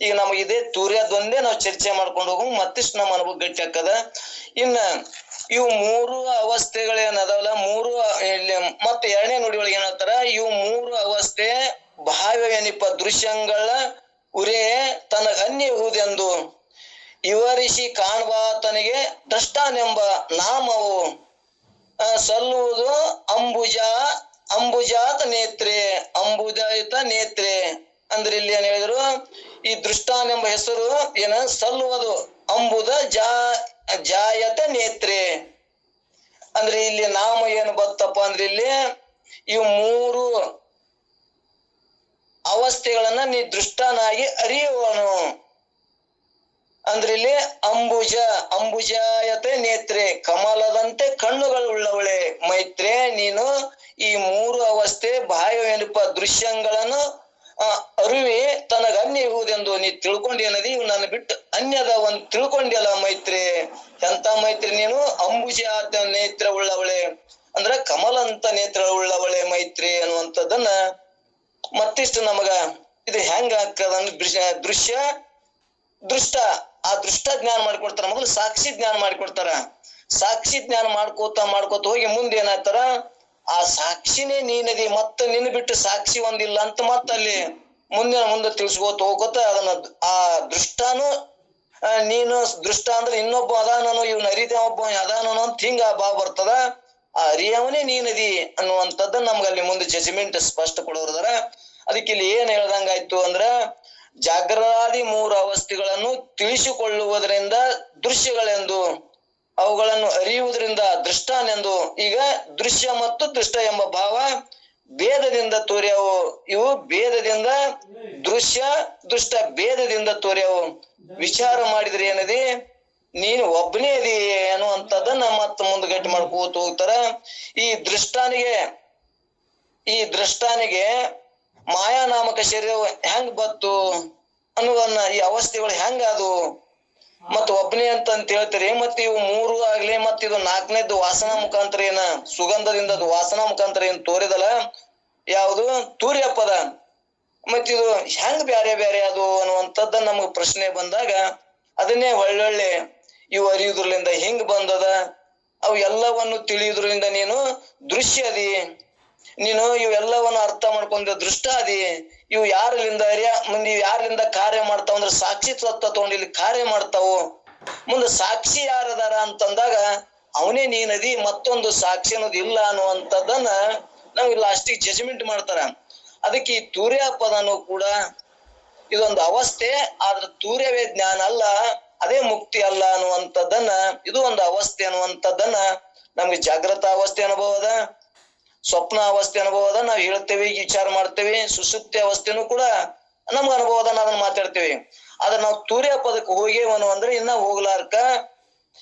ಈಗ ನಮಗೆ ಇದೇ ತೂರ್ಯದೊಂದೇ ನಾವು ಚರ್ಚೆ ಮಾಡ್ಕೊಂಡು ಹೋಗು, ಮತ್ತಿಷ್ಟು ನಮ್ಮ ಅನುಭವ ಗಟ್ಟಿ ಹಾಕದ ಇನ್ನ ಇವು ಮೂರು ಅವಸ್ಥೆಗಳೇನದಾವಲ್ಲ ಮೂರು ಮತ್ತೆ ಎರಡನೇ ನುಡಿ ಒಳಗೆ ಹೇಳ್ತಾರ, ಇವು ಮೂರು ಅವಸ್ಥೆ ಭಾವ್ಯವೇನಿಪ್ಪ, ದೃಶ್ಯಗಳ ಉರೇ ಅನ್ಯ ಹೂದೆಂದು ಇವರಿಸಿ ಕಾಣ್ಬಾತನಿಗೆ ದ್ರಷ್ಟಾನೆಂಬ ನಾಮವು ಸಲ್ಲುವುದು ಅಂಬುಜ, ಅಂಬುಜಾತ ನೇತ್ರೆ ಅಂಬುಜಾಯುತ ನೇತ್ರೆ. ಅಂದ್ರೆ ಇಲ್ಲಿ ಏನ್ ಹೇಳಿದ್ರು? ಈ ದೃಷ್ಟಾನೆಂಬ ಹೆಸರು ಏನ? ಸಲ್ಲುವುದು ಅಂಬುದ ಜಾ, ಜಾಯತ ನೇತ್ರೆ. ಅಂದ್ರೆ ಇಲ್ಲಿ ನಾಮ ಏನು ಬತ್ತಪ್ಪ ಅಂದ್ರೆ ಇಲ್ಲಿ ಇವು ಮೂರು ಅವಸ್ಥೆಗಳನ್ನ ನೀ ದೃಷ್ಟನಾಗಿ ಅರಿಯುವನು. ಅಂದ್ರೆ ಇಲ್ಲಿ ಅಂಬುಜ, ಅಂಬುಜಾಯತೆ ನೇತ್ರೆ. ಕಮಲದಂತೆ ಕಣ್ಣುಗಳು ಉಳ್ಳವಳೆ. ಮೈತ್ರೆ, ನೀನು ಈ ಮೂರು ಅವಸ್ಥೆ ಏನಪ್ಪ? ದೃಶ್ಯಗಳನ್ನು ಆ, ಅರಿವಿ ತನಗ ಅನ್ಯ ಇರುವುದೆಂದು ನೀ ತಿಳ್ಕೊಂಡೇನದಿ ಇವ್ ನನ್ನ ಬಿಟ್ಟು ಅನ್ಯದ ಒಂದ್ ತಿಳ್ಕೊಂಡ್ಯಲ್ಲ ಮೈತ್ರಿ. ಎಂತ ಮೈತ್ರಿ ನೀನು? ಅಂಬುಜಾತ ನೇತ್ರ ಉಳ್ಳವಳೆ ಅಂದ್ರ ಕಮಲ ಅಂತ ನೇತ್ರ ಉಳ್ಳವಳೆ ಮೈತ್ರಿ ಅನ್ನುವಂಥದ್ದನ್ನ ಮತ್ತಿಷ್ಟು ನಮಗ ಇದು ಹೆಂಗ ದೃಶ್ಯ ದೃಶ್ಯ ದೃಷ್ಟ. ಆ ದೃಷ್ಟ ಜ್ಞಾನ ಮಾಡಿಕೊಡ್ತಾರ. ಮೊದಲು ಸಾಕ್ಷಿ ಜ್ಞಾನ ಮಾಡಿಕೊಡ್ತಾರ. ಸಾಕ್ಷಿ ಜ್ಞಾನ ಮಾಡ್ಕೋತ ಮಾಡ್ಕೋತ ಹೋಗಿ ಮುಂದೆ ಏನಾಗ್ತಾರ? ಆ ಸಾಕ್ಷಿನೇ ನೀನದಿ ಮತ್ತೆ ನಿನ್ನ ಬಿಟ್ಟು ಸಾಕ್ಷಿ ಒಂದಿಲ್ಲ ಅಂತ ಮತ್ತ ಅಲ್ಲಿ ಮುಂದೆ ಮುಂದೆ ತಿಳಿಸ್ಕೋತ ಹೋಗೋತ ಅದನ್ನ ಆ ದೃಷ್ಟಾನು ನೀನು ದೃಷ್ಟ ಅಂದ್ರೆ ಇನ್ನೊಬ್ಬ ಅದಾನನು, ಇವ್ನ ಅರಿದ ಒಬ್ಬ ಅದಾನನು ಅಂತ ಹಿಂಗ ಭಾವ ಬರ್ತದ. ಆ ಅರಿಯವನೇ ನೀನದಿ ಅನ್ನುವಂಥದ್ದು ನಮ್ಗೆ ಅಲ್ಲಿ ಮುಂದೆ ಜಜ್ಮೆಂಟ್ ಸ್ಪಷ್ಟ ಕೊಡೋದ್ರ ಅದಕ್ಕೆ ಇಲ್ಲಿ ಏನ್ ಹೇಳ್ದಂಗಾಯ್ತು ಅಂದ್ರ ಜಾಗ್ರಾದಿ ಮೂರು ಅವಸ್ಥೆಗಳನ್ನು ತಿಳಿಸಿಕೊಳ್ಳುವುದರಿಂದ ದೃಶ್ಯಗಳೆಂದು ಅವುಗಳನ್ನು ಅರಿಯುವುದರಿಂದ ದೃಷ್ಟಾನೆಂದು ಈಗ ದೃಶ್ಯ ಮತ್ತು ದೃಷ್ಟ ಎಂಬ ಭಾವ ಭೇದದಿಂದ ತೋರ್ಯವು. ಇವು ಭೇದದಿಂದ ದೃಶ್ಯ, ದೃಷ್ಟ ಭೇದದಿಂದ ತೋರ್ಯವು. ವಿಚಾರ ಮಾಡಿದ್ರೆ ಏನದಿ? ನೀನು ಒಬ್ಬನೇ ಅದಿ ಅನ್ನುವಂಥದ್ದನ್ನ ಮತ್ತ ಮುಂದೆ ಗಟ್ಟಿ ಮಾಡ್ಕೋತ ಹೋಗ್ತಾರ. ಈ ದೃಷ್ಟಾನಿಗೆ ಈ ದೃಷ್ಟಾನಿಗೆ ಮಾಯಾನಾಮಕ ಶರೀರವು ಹೆಂಗ್ ಬತ್ತು ಅನ್ನುವನ್ನ ಈ ಅವಸ್ಥೆಗಳು ಹೆಂಗ ಅದು ಮತ್ ಒಬ್ಬನೇ ಅಂತ ಅಂತ ಹೇಳ್ತೀರಿ ಮತ್ ಇವು ಮೂರು ಆಗ್ಲಿ ಮತ್ ಇದು ನಾಲ್ಕನೇದು ವಾಸನಾ ಮುಖಾಂತರ ಏನ ಸುಗಂಧದಿಂದ ಅದು ವಾಸನಾ ಮುಖಾಂತರ ಏನ್ ತೋರಿದಲ್ಲ, ಯಾವುದು? ತೂರ್ಯ ಪದ ಮತ್ ಇದು ಹೆಂಗ್ ಬ್ಯಾರೆ ಬ್ಯಾರೆ ಅದು ಅನ್ನುವಂಥದ್ದ ನಮಗ್ ಪ್ರಶ್ನೆ ಬಂದಾಗ, ಅದನ್ನೇ ಒಳ್ಳೊಳ್ಳೆ ಇವು ಅರಿಯುದ್ರಲಿಂದ ಹಿಂಗ್ ಬಂದದ, ಅವು ಎಲ್ಲವನ್ನು ತಿಳಿಯುದ್ರಿಂದ ನೀನು ದೃಶ್ಯ ಅದಿ ನೀನು ಇವೆಲ್ಲವನ್ನು ಅರ್ಥ ಮಾಡ್ಕೊಂಡ ದೃಷ್ಟ ಅದಿ ಇವು ಯಾರಲಿಂದ ಅರಿಯ, ಮುಂದೆ ಯಾರಲಿಂದ ಕಾರ್ಯ ಮಾಡ್ತಾವ ಅಂದ್ರೆ ಸಾಕ್ಷಿ ತತ್ವ ತಗೊಂಡು ಇಲ್ಲಿ ಕಾರ್ಯ ಮಾಡ್ತಾವು. ಮುಂದೆ ಸಾಕ್ಷಿ ಯಾರದಾರ ಅಂತಂದಾಗ ಅವನೇ ನೀನದಿ ಮತ್ತೊಂದು ಸಾಕ್ಷಿ ಅನ್ನೋದು ಇಲ್ಲ ಅನ್ನುವಂಥದ್ದನ್ನ ನಾವು ಲಾಸ್ಟಿಗೆ ಜಜ್ಮೆಂಟ್ ಮಾಡ್ತಾರ. ಅದಕ್ಕೆ ಈ ತೂರ್ಯ ಪದನೂ ಕೂಡ ಇದೊಂದು ಅವಸ್ಥೆ, ಆದ್ರೆ ತೂರ್ಯವೇ ಜ್ಞಾನ ಅಲ್ಲ, ಅದೇ ಮುಕ್ತಿ ಅಲ್ಲ ಅನ್ನುವಂಥದ್ದನ್ನ, ಇದು ಒಂದು ಅವಸ್ಥೆ ಅನ್ನುವಂಥದ್ದನ್ನ ನಮ್ಗೆ ಜಾಗೃತ ಅವಸ್ಥೆ ಅನುಭವದ ಸ್ವಪ್ನ ಅವಸ್ಥೆ ಅನುಭವದ ನಾವು ಹೇಳ್ತೇವೆ ವಿಚಾರ ಮಾಡ್ತೇವೆ ಸುಸುಪ್ತಿ ಅವಸ್ಥೆನೂ ಕೂಡ ನಮ್ಗ ಅನುಭವದ ಅದನ್ನ ಮಾತಾಡ್ತೇವೆ. ಆದ್ರೆ ನಾವು ತೂರ್ಯ ಪದಕ್ಕೆ ಹೋಗೇವನು ಅಂದ್ರೆ ಇನ್ನ ಹೋಗ್ಲಾರ್ಕ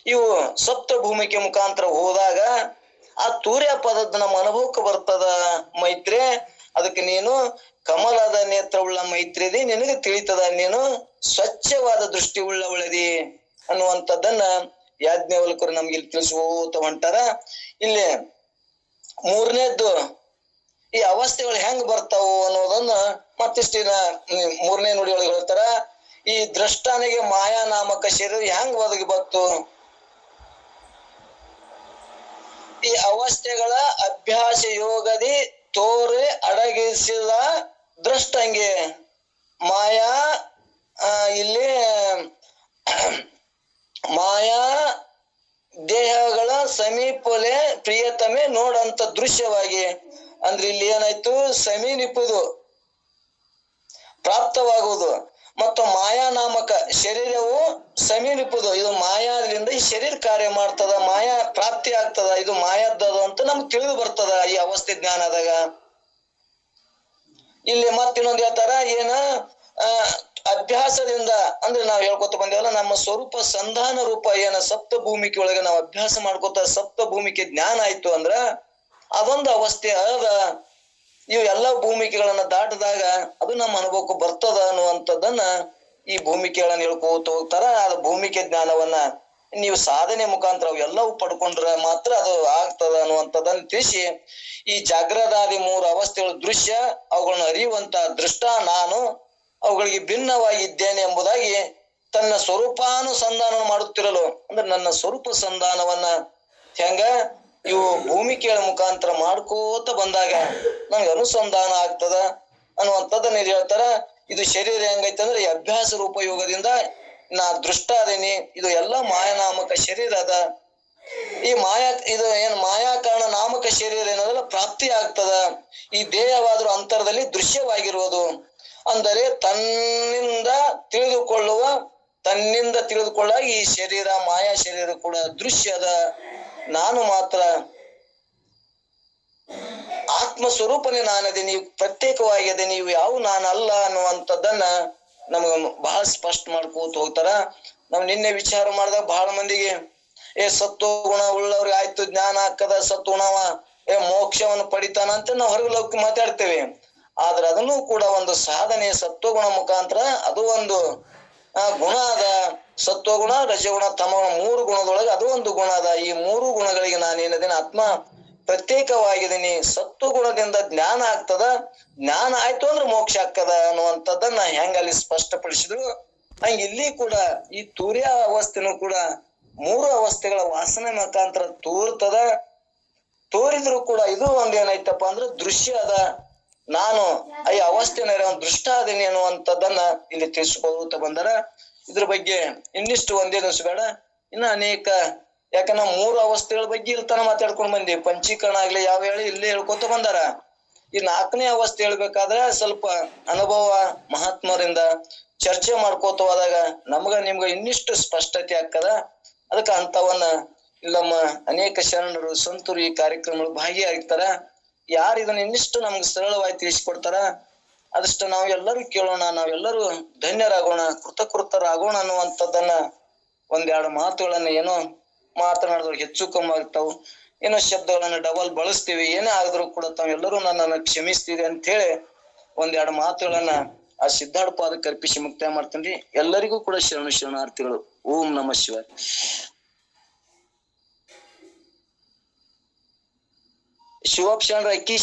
ಇವು ಸಪ್ತ ಭೂಮಿಕೆ ಮುಖಾಂತರ ಹೋದಾಗ ಆ ತೂರ್ಯ ಪದದ ನಮ್ಮ ಅನುಭವಕ್ಕೆ ಬರ್ತದ ಮೈತ್ರಿ? ಅದಕ್ಕೆ ನೀನು ಕಮಲದ ಉಳ್ಳ ಮೈತ್ರಿದಿ ನಿನಗೆ ತಿಳಿತದ ನೀನು ಸ್ವಚ್ಛವಾದ ದೃಷ್ಟಿ ಉಳ್ಳವಳದಿ ಅನ್ನುವಂಥದ್ದನ್ನ ಯಾಜ್ಞವಲ್ಕರು ನಮ್ಗೆ ಇಲ್ಲಿ ತಿಳಿಸ್ಕೋತ ಹೊಂಟಾರ. ಇಲ್ಲಿ ಮೂರನೇದ್ದು ಈ ಅವಸ್ಥೆಗಳು ಹೆಂಗ್ ಬರ್ತಾವು ಅನ್ನೋದನ್ನ ಮತ್ತಿಷ್ಟಿನ ಮೂರನೇ ನುಡಿ ಒಳಗೆ ಹೇಳ್ತಾರ. ಈ ದ್ರಷ್ಟಾನಿಗೆ ಮಾಯಾ ನಾಮಕ ಶರೀರ ಹೆಂಗ್ ಒದಗಿ ಬತ್ತು ಈ ಅವಸ್ಥೆಗಳ ಅಭ್ಯಾಸ ಯೋಗದಿ ತೋರೆ ಅಡಗಿಸಿದ ದ್ರಷ್ಟಂಗೆ ಮಾಯಾ ಇಲ್ಲಿ ಮಾಯಾ ದೇಹಗಳ ಸಮೀಪಲೆ ಪ್ರಿಯತಮೆ ನೋಡಂತ ದೃಶ್ಯವಾಗಿ. ಅಂದ್ರೆ ಇಲ್ಲಿ ಏನಾಯ್ತು? ಸಮೀನಿಪುದು ಪ್ರಾಪ್ತವಾಗುವುದು. ಮತ್ತು ಮಾಯಾ ನಾಮಕ ಶರೀರವು ಸಮೀನಿಪುದು ಇದು ಮಾಯಾದಿಂದ ಈ ಶರೀರ ಕಾರ್ಯ ಮಾಡ್ತದ, ಮಾಯಾ ಪ್ರಾಪ್ತಿ ಆಗ್ತದ, ಇದು ಮಾಯಾದ್ದದು ಅಂತ ನಮ್ಗೆ ತಿಳಿದು ಬರ್ತದ ಈ ಅವಸ್ಥೆ ಜ್ಞಾನದಾಗ ಇಲ್ಲಿ ಮತ್ತಿನ್ನೊಂದು ಹೇಳ್ತಾರ, ಏನ? ಅಭ್ಯಾಸದಿಂದ ಅಂದ್ರೆ ನಾವು ಹೇಳ್ಕೊತ ಬಂದೇವಲ್ಲ, ನಮ್ಮ ಸ್ವರೂಪ ಸಂಧಾನ ರೂಪ ಏನ ಸಪ್ತ ಭೂಮಿಕೆ ಒಳಗೆ ನಾವು ಅಭ್ಯಾಸ ಮಾಡ್ಕೊತ ಸಪ್ತ ಭೂಮಿಕೆ ಜ್ಞಾನ ಆಯ್ತು ಅಂದ್ರ ಅದೊಂದು ಅವಸ್ಥೆ ಅದ, ಇವು ಎಲ್ಲ ಭೂಮಿಕೆಗಳನ್ನ ದಾಟಿದಾಗ ಅದು ನಮ್ಮ ಅನುಭವಕ್ಕೆ ಬರ್ತದ ಅನ್ನುವಂಥದ್ದನ್ನ ಈ ಭೂಮಿಕೆಗಳನ್ನ ಹೇಳ್ಕೋತ ಹೋಗ್ತಾರ. ಅದು ಭೂಮಿಕೆ ಜ್ಞಾನವನ್ನ ನೀವು ಸಾಧನೆ ಮುಖಾಂತರ ಅವೆಲ್ಲವೂ ಪಡ್ಕೊಂಡ್ರ ಮಾತ್ರ ಅದು ಆಗ್ತದ ಅನ್ನುವಂಥದ್ದನ್ನ ತಿಳಿಸಿ, ಈ ಜಾಗ್ರದಾದಿ ಮೂರು ಅವಸ್ಥೆಗಳ ದೃಶ್ಯ ಅವುಗಳನ್ನ ಅರಿಯುವಂತ ದೃಷ್ಟ ನಾನು ಅವುಗಳಿಗೆ ಭಿನ್ನವಾಗಿದ್ದೇನೆ ಎಂಬುದಾಗಿ ತನ್ನ ಸ್ವರೂಪಾನುಸಂಧಾನ ಮಾಡುತ್ತಿರಲು. ಅಂದ್ರೆ ನನ್ನ ಸ್ವರೂಪ ಸಂಧಾನವನ್ನ ಹೆಂಗ? ಇವು ಭೂಮಿ ಕೇಳ ಮುಖಾಂತರ ಮಾಡ್ಕೋತ ಬಂದಾಗ ನನ್ಗೆ ಅನುಸಂಧಾನ ಆಗ್ತದ ಅನ್ನುವಂಥದ್ದನ್ನ ಇಲ್ಲಿ ಹೇಳ್ತಾರ. ಇದು ಶರೀರ ಹೆಂಗೈತೆ ಅಂದ್ರೆ ಈ ಅಭ್ಯಾಸ ರೂಪ ಯೋಗದಿಂದ ನಾ ದೃಷ್ಟ ಅದೇನಿ. ಇದು ಎಲ್ಲ ಮಾಯನಾಮಕ ಶರೀರ ಅದ. ಈ ಮಾಯಾ, ಇದು ಏನ್ ಮಾಯಾಕಾರಣ ನಾಮಕ ಶರೀರ ಏನದಲ್ಲ ಪ್ರಾಪ್ತಿ ಆಗ್ತದ. ಈ ದೇಹವಾದ್ರೂ ಅಂತರದಲ್ಲಿ ದೃಶ್ಯವಾಗಿರುವುದು ಅಂದರೆ ತನ್ನಿಂದ ತಿಳಿದುಕೊಳ್ಳುವ, ತನ್ನಿಂದ ತಿಳಿದುಕೊಳ್ಳ ಈ ಶರೀರ, ಮಾಯಾ ಶರೀರ ಕೂಡ ದೃಶ್ಯದ ನಾನು ಮಾತ್ರ. ಆತ್ಮ ಸ್ವರೂಪನೇ ನಾನದೆ, ನೀವು ಪ್ರತ್ಯೇಕವಾಗಿದೆ ನೀವು ಯಾವ ನಾನಲ್ಲ ಅನ್ನುವಂಥದ್ದನ್ನ ನಮ್ಗ ಬಹಳ ಸ್ಪಷ್ಟ ಮಾಡ್ಕೋತ ಹೋಗ್ತಾರ. ನಾವು ನಿನ್ನೆ ವಿಚಾರ ಮಾಡಿದಾಗ ಬಹಳ ಮಂದಿಗೆ, ಏ ಸತ್ತು ಗುಣ ಉಳ್ಳವ್ರಿಗೆ ಆಯ್ತು, ಜ್ಞಾನ ಹಾಕದ ಗುಣವ, ಏ ಮೋಕ್ಷವನ್ನು ಪಡಿತಾನ ಅಂತ ನಾವು ಹೊರಗೆ ಮಾತಾಡ್ತೇವೆ. ಆದ್ರೆ ಅದನ್ನು ಕೂಡ ಒಂದು ಸಾಧನೆ ಸತ್ವಗುಣ ಮುಖಾಂತರ ಅದು ಒಂದು ಗುಣ ಅದ. ಸತ್ವಗುಣ, ರಜಗುಣ, ತಮಗುಣ ಮೂರು ಗುಣದೊಳಗೆ ಅದು ಒಂದು ಗುಣ ಅದ. ಈ ಮೂರು ಗುಣಗಳಿಗೆ ನಾನು ಏನದೇನ, ಆತ್ಮ ಪ್ರತ್ಯೇಕವಾಗಿದ್ದೀನಿ ಸತ್ವ ಗುಣದಿಂದ ಜ್ಞಾನ ಆಗ್ತದ. ಜ್ಞಾನ ಆಯ್ತು ಅಂದ್ರೆ ಮೋಕ್ಷ ಆಗ್ತದ ಅನ್ನುವಂಥದ್ದನ್ನ ಹೆಂಗ ಅಲ್ಲಿ ಸ್ಪಷ್ಟಪಡಿಸಿದ್ರು. ಹಂಗ ಇಲ್ಲಿ ಕೂಡ ಈ ತೂರ್ಯ ಅವಸ್ಥೆನೂ ಕೂಡ ಮೂರು ಅವಸ್ಥೆಗಳ ವಾಸನೆ ಮುಖಾಂತರ ತೋರ್ತದ. ತೋರಿದ್ರು ಕೂಡ ಇದು ಒಂದ್ ಏನೈತಪ್ಪ ಅಂದ್ರೆ ದೃಶ್ಯ ಅದ. ನಾನು ಐ ಅವಸ್ಥೆನ ಒಂದು ದೃಷ್ಟ ಅದೇನಿ ಅನ್ನುವಂಥದ್ದನ್ನ ಇಲ್ಲಿ ತಿಳಿಸ್ಕೊಳ್ತಾ ಬಂದರ. ಇದ್ರ ಬಗ್ಗೆ ಇನ್ನಿಷ್ಟು ಒಂದೇ ಬೇಡ. ಇನ್ನ ಅನೇಕ, ಯಾಕಂದ್ರೆ ಮೂರು ಅವಸ್ಥೆಗಳ ಬಗ್ಗೆ ಇಲ್ತಾನ ಮಾತಾಡ್ಕೊಂಡು ಬಂದಿ ಪಂಚೀಕರಣ ಆಗ್ಲಿ, ಯಾವ ಹೇಳಿ ಇಲ್ಲೇ ಹೇಳ್ಕೊತ ಬಂದಾರ. ಈ ನಾಲ್ಕನೇ ಅವಸ್ಥೆ ಹೇಳ್ಬೇಕಾದ್ರೆ ಸ್ವಲ್ಪ ಅನುಭವ ಮಹಾತ್ಮರಿಂದ ಚರ್ಚೆ ಮಾಡ್ಕೋತ ಹೋದಾಗ ನಮ್ಗ ನಿಮ್ಗ ಇನ್ನಿಷ್ಟು ಸ್ಪಷ್ಟತೆ ಆಗ್ತದ. ಅದಕ್ಕ ಅಂತವನ್ನ ಇಲ್ಲಮ್ಮ ಅನೇಕ ಶರಣರು, ಸಂತರು ಈ ಕಾರ್ಯಕ್ರಮಗಳು ಭಾಗಿಯಾಗಿರ್ತಾರ ಯಾರು ಇದನ್ನ ಇನ್ನಿಷ್ಟು ನಮ್ಗೆ ಸರಳವಾಗಿ ತಿಳಿಸಿಕೊಡ್ತಾರ? ಅದಷ್ಟು ನಾವು ಎಲ್ಲರೂ ಕೇಳೋಣ ನಾವೆಲ್ಲರೂ ಧನ್ಯರಾಗೋಣ, ಕೃತಕೃತರಾಗೋಣ ಅನ್ನುವಂಥದ್ದನ್ನ ಒಂದೆರಡು ಮಾತುಗಳನ್ನ ಏನೋ ಮಾತನಾಡಿದ್ರು ಹೆಚ್ಚು ಕಮ್ಮಿ ಆಗ್ತಾವು. ಏನೋ ಶಬ್ದಗಳನ್ನ ಡಬಲ್ ಬಳಸ್ತೀವಿ, ಏನೇ ಆದ್ರೂ ಕೂಡ ತಾವೆಲ್ಲರೂ ನನ್ನನ್ನು ಕ್ಷಮಿಸ್ತೀವಿ ಅಂತ ಹೇಳಿ ಒಂದೆರಡು ಮಾತುಗಳನ್ನ ಆ ಸಿದ್ಧಾರ್ಥ ಪಾದಕ್ಕೆ ಅರ್ಪಿಸಿ ಮುಕ್ತಾಯ ಮಾಡ್ತೀನಿ ಎಲ್ಲರಿಗೂ ಕೂಡ ಶರಣು ಶರಣಾರ್ಥಿಗಳು. ಓಂ ನಮ ಶಿವ ಶಿವಪ್ಪ ಶರಣರ ಅಕ್ಕಿ